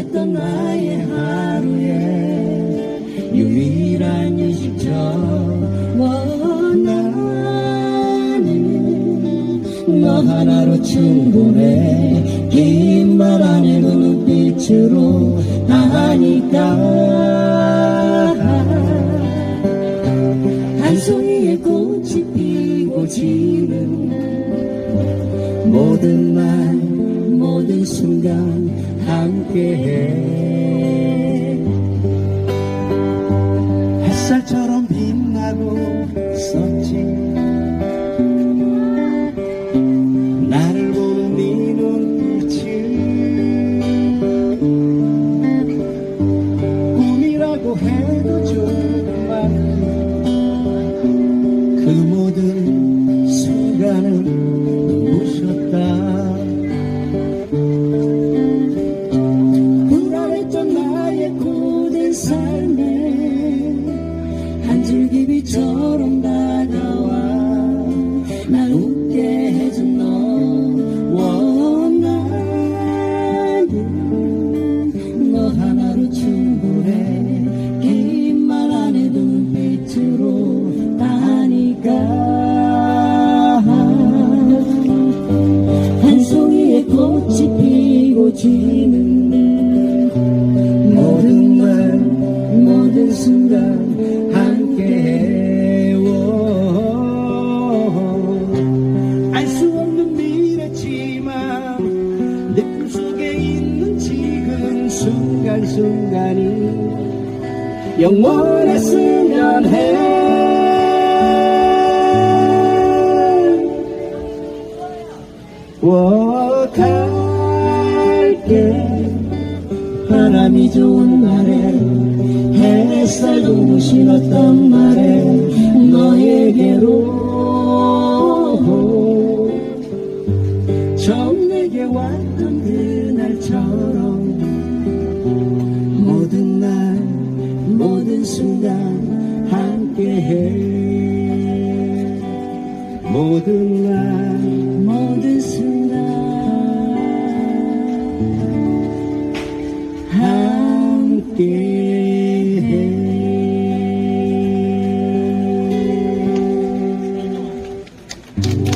고단했던 나의 하루에 유일한 휴식처 원하는 너 하나로 충분해. 긴 말 안 해도 눈빛으로 아니까. 한 송이의 꽃이 피고 지는 모든 말 모든 순간 함께해. 햇살처럼 빛나고 있었지. 나를 보는 네 눈빛을 꿈이라고 해도 조금만 그 모든 순간은 줄기비처럼 다가와 순간순간이 영원했으면 해. 워, 갈게 바람이 좋은 날에 햇살 도 무심했던 날에 위해 모든 날